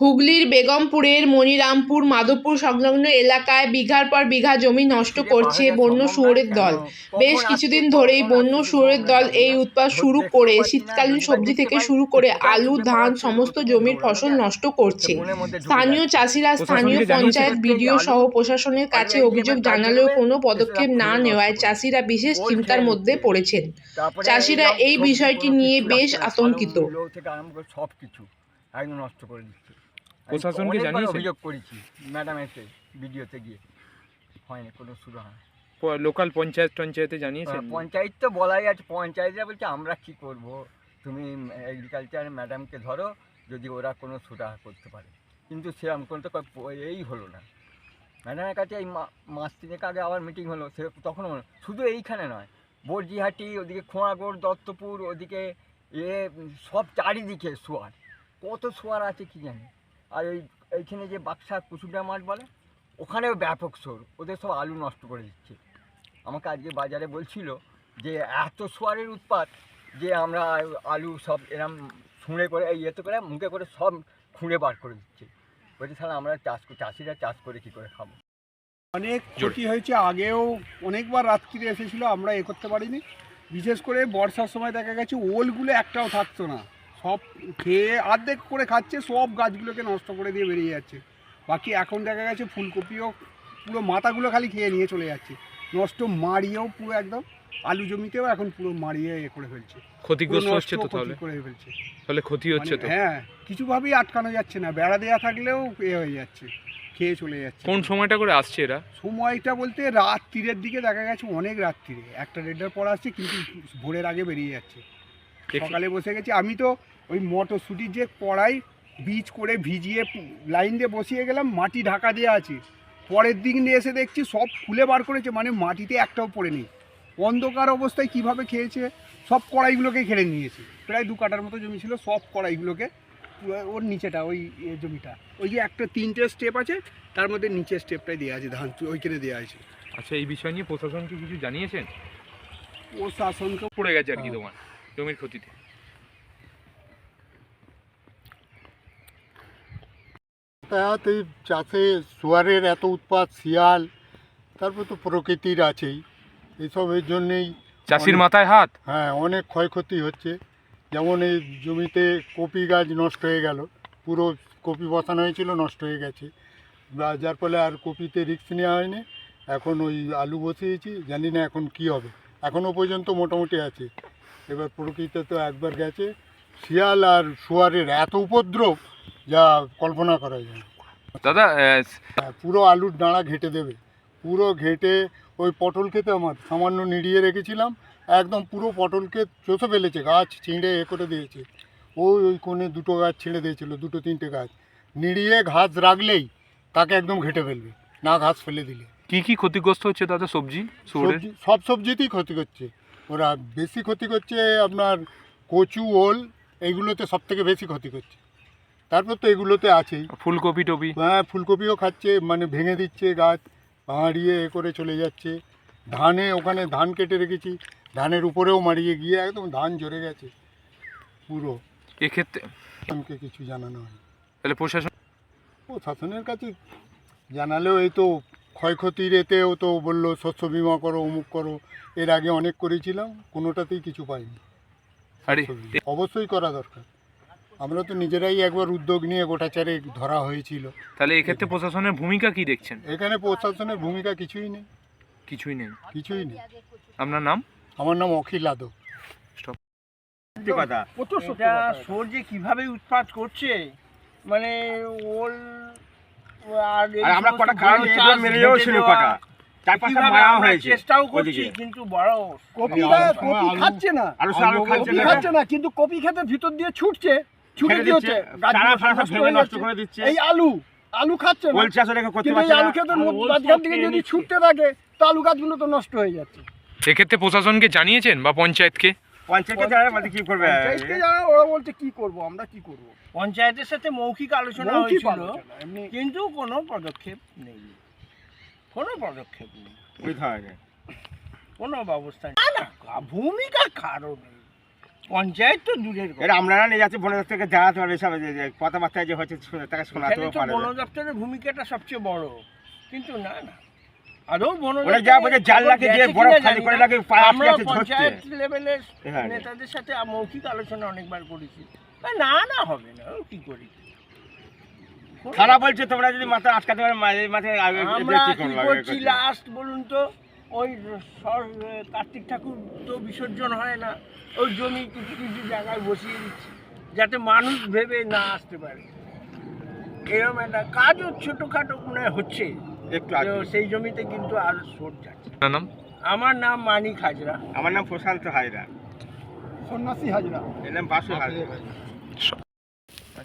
হুগলির বেগমপুরের মনিরামপুর মাধবপুর সংলগ্ন এলাকায় বিঘার পর বিঘা জমি নষ্ট করছে বন্য শুয়োরের দল। বেশ কিছুদিন ধরেই বন্য শুয়োরের দল এই উৎপাত শুরু করে শীতকালীন সবজি থেকে শুরু করে আলু ধান সমস্ত জমির ফসল নষ্ট করছে। স্থানীয় চাষিরা স্থানীয় পঞ্চায়েত বিডিও সহ প্রশাসনের কাছে অভিযোগ জানালেও কোনো পদক্ষেপ না নেওয়ায় চাষিরা বিশেষ চিন্তার মধ্যে পড়েছেন। চাষিরা এই বিষয়টি নিয়ে বেশ আতঙ্কিত। থেকে সব কিছু একদম নষ্ট করে দিচ্ছে। প্রশাসনকে জানিয়েছেন? অভিযোগ করেছি ম্যাডাম এসে ভিডিওতে গিয়ে। হয়নি কোনো শুরু হয় লোকাল পঞ্চায়েত টঞ্চায়েতে জানিয়েছেন? পঞ্চায়েত তো বলাই আছে পঞ্চায়েতরা বলছে আমরা কি করব? তুমি এগ্রিকালচার ম্যাডামকে ধরো যদি ওরা কোনো সুরাহা করতে পারে। কিন্তু সেরকম কোনো তো এই হলো না। ম্যাডামের কাছে এই মাস তিনেক আগে আবার মিটিং হলো সে তখন শুধু এইখানে নয় বর্জিহাটি ওদিকে খোঁয়াগড় দত্তপুর ওদিকে এ সব চারিদিকে শোয়ার কত শোয়ার আছে কি জানি? আর এই এইখানে যে বাক্সা কুসুমটা মাঠ বলে ওখানেও ব্যাপক শোর। ওদের সব আলু নষ্ট করে দিচ্ছে। আমাকে আজকে বাজারে বলছিল যে এত সোয়ারের উৎপাত যে আমরা আলু সব এরম ছুঁড়ে করে এই ইয়েতে করে মুখে করে সব খুঁড়ে বার করে দিচ্ছে। বলছে তাহলে আমরা চাষ চাষিরা চাষ করে কি করে খাব? অনেক ক্ষতি হয়েছে। আগেও অনেকবার রাত্রিরে এসেছিল আমরা এ করতে পারিনি। বিশেষ করে বর্ষার সময় দেখা গেছে ওলগুলো একটাও থাকতো না। সব খেয়ে অর্ধেক করে খাচ্ছে সব গাছগুলোকে নষ্ট করে দিয়ে বেরিয়ে যাচ্ছে। বাকি এখন দেখা গেছে ফুলকপিও পুরো মাথাগুলো খালি খেয়ে নিয়ে চলে যাচ্ছে। নষ্ট মারিয়েও পুরো একদম আলু জমিতেও এখন পুরো মারিয়ে এ করে ফেলছে। ক্ষতিগ্রস্ত হচ্ছে তো তাহলে? করে ফেলছে। তাহলে ক্ষতি হচ্ছে মানে তো? হ্যাঁ কিছুভাবেই আটকানো যাচ্ছে না বেড়া দেওয়া থাকলেও এ হয়ে যাচ্ছে খেয়ে চলে যাচ্ছে। কোন সময়টা করে আসছে এরা? সময়টা বলতে রাত তীরের দিকে দেখা গেছে অনেক রাত্রিরে একটা দেড়টার পর আসছে কিন্তু ভোরের আগে বেরিয়ে যাচ্ছে। সকালে বসে গেছি। আমি তো ওই মটরশুটির যে কড়াই বীজ করে ভিজিয়ে লাইন দিয়ে বসিয়ে গেলাম মাটি ঢাকা দিয়ে আছে। পরের দিন নিয়ে এসে দেখছি সব খুলে বার করেছে মানে মাটিতে একটাও পড়ে নেই অন্ধকার অবস্থায় কীভাবে খেয়েছে? সব কড়াইগুলোকে ঘিরে নিয়েছে। প্রায় দু কাটার মতো জমি ছিল সব কড়াইগুলোকে ওর নিচেটা ওই জমিটা। ওই যে একটা তিনটে স্টেপ আছে তার মধ্যে নিচের স্টেপটাই দেওয়া আছে ধান ওইখানে দেওয়া আছে। আচ্ছা এই বিষয় নিয়ে প্রশাসনকে কিছু জানিয়েছেন? ও শাসনকে পড়ে গেছে আর কি। তোমার? জমির ক্ষতিতে। যাতায়াত এই চাষে জোয়ারের এত উৎপাত শিয়াল তারপর তো প্রকৃতির আছেই। এসবের জন্যেই চাষির মাথায় হাত? হ্যাঁ অনেক ক্ষয়ক্ষতি হচ্ছে। যেমন এই জমিতে কপি গাছ নষ্ট হয়ে গেল পুরো কপি বসানো হয়েছিল নষ্ট হয়ে গেছে। যার ফলে আর কপিতে রিক্স নেওয়া হয়নি। এখন ওই আলু বসিয়েছি জানি না এখন কি হবে। এখনও পর্যন্ত মোটামুটি আছে। এবার প্রকৃতিতে তো একবার গেছে। শিয়াল আর শুয়ারের এত উপদ্রব যা কল্পনা করা যায়। দাদা হ্যাঁ, পুরো আলুর ডাঁড়া ঘেটে দেবে। পুরো ঘেটে ওই পটল খেতে আমার সামান্য নিড়িয়ে রেখেছিলাম। একদম পুরো পটলকে চষে ফেলেছে গাছ ছিঁড়ে এ করে দিয়েছে। ওই ওই কোণে দুটো গাছ ছিঁড়ে দিয়েছিল দুটো তিনটে গাছ। নিড়িয়ে ঘাস রাখলেই তাকে একদম ঘেটে ফেলবে না ঘাস ফেলে দিলে। কি কি ক্ষতিগ্রস্ত হচ্ছে দাদা সবজি সবজি সব সবজিতেই ক্ষতি করছে। ওরা বেশি ক্ষতি করছে আপনার কচু ওল এইগুলোতে সব থেকে বেশি ক্ষতি করছে। তারপর তো এগুলোতে আছেই। ফুলকপি টপি। হ্যাঁ ফুলকপিও খাচ্ছে মানে ভেঙে দিচ্ছে গাছ ভাঁড়িয়ে এ করে চলে যাচ্ছে। ধানে ওখানে ধান কেটে রেখেছি ধানের উপরেও মারিয়ে গিয়ে একদম ধান ঝরে গেছে পুরো। এক্ষেত্রে আমাকে কিছু জানানো হয় তাহলে প্রশাসন ও শাসনের কাছে জানালেও এই তো ক্ষয়ক্ষতির এতেও তো বলল শস্য বিমা করো অমুক করো এর আগে অনেক করেছিলাম কোনোটাতেই কিছু পাইনি। আরে অবশ্যই করা দরকার। আমরা তো নিজেরাই একবার উদ্যোগ নিয়ে গোটা চারেক ধরা হয়েছিল। তাহলে এক্ষেত্রে প্রশাসনের ভূমিকা কি দেখছেন? এখানে প্রশাসনের ভূমিকা কিছুই নেই। কিছুই নেই। কিছুই নেই। আপনার নাম? আমার নাম অখিল যাদব। কথা এটা সোর যে কীভাবে উৎপাত করছে? মানে ওর আর আমরা কটা ছিল কটা। চার পাঁচটা কীভাবে হয়েছে চেষ্টাও করছি কিন্তু বড়। কপি কপি খাচ্ছে না। আলু আলু- খাচ্ছে না। কিন্তু কপি খেতে ভিতর দিয়ে ছুটছে ছুটে কি হচ্ছে। নষ্ট। করে দিচ্ছে। এই আলু আলু খাচ্ছে না। কিন্তু এই আলু না খেতে মাঝখান থেকে যদি ছুটতে থাকে তো আলু গাছগুলো তো নষ্ট হয়ে যাচ্ছে। এক্ষেত্রে প্রশাসনকে জানিয়েছেন বা পঞ্চায়েতকে? পঞ্চায়েতে যারা বলতে কি করবে? ওরা বলছে কি করব আমরা কি করব? পঞ্চায়েতের সাথে মৌখিক আলোচনা হয়েছিল কিন্তু কোনো পদক্ষেপ নেই। কোনো পদক্ষেপ নেই। কোনো ব্যবস্থা না না ভূমিকা কারও নেই। পঞ্চায়েত তো দূরের এটা আমরা না নিয়ে যাচ্ছি বন দপ্তর জানাতে পারবে সব যে যে কথাবার্তা যে হচ্ছে শুনে তাকে এখানে শোনাতেও পারবে। বন দপ্তরের ভূমিকাটা সবচেয়ে বড়। কিন্তু না না। বন ওরা যা বলছে জাল লাগে যে কিনা খালি করে লাগে আমরা পঞ্চায়েত লেভেলের হ্যাঁ। নেতাদের সাথে মৌখিক আলোচনা অনেকবার করেছি। না না হবে না কি করি? থানা বলছে তোমরা যদি মাথা আটকাতে পারো মাঝে মাঝে আগে আমরা কি করছি। লাস্ট বলুন তো ওই সর কার্তিক ঠাকুর তো বিসর্জন হয় না ওই জমি কিছু কিছু জায়গায় বসিয়ে দিচ্ছি যাতে মানুষ ভেবে না আসতে পারে। এরকম একটা কাজও ছোটোখাটো মনে হচ্ছে। একটু আগে। সেই জমিতে কিন্তু আর সোট যাচ্ছে আপনার নাম? আমার নাম মানিক হাজরা। আমার নাম প্রশান্ত হায়রা সন্ন্যাসী হাজরা। এর নাম বাসু হায়রা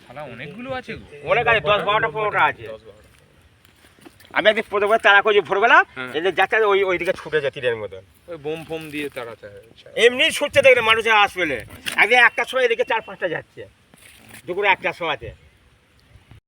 শালা অনেকগুলো আছে গো। অনেক আছে দশ বারোটা পনেরোটা আছে। আমি একদিন প্রথমে তারা করছি ভোরবেলা হ্যাঁ। এদের যাচ্ছে ওই ওইদিকে ছুটে যায় তীরের মতো ওই বোম ফোম দিয়ে তাড়াতে হয় এমনি ছুটতে দেখলে মানুষের আসবে একদিন একটার সময় এদিকে চার পাঁচটা যাচ্ছে। দুপুরে একটার সময়তে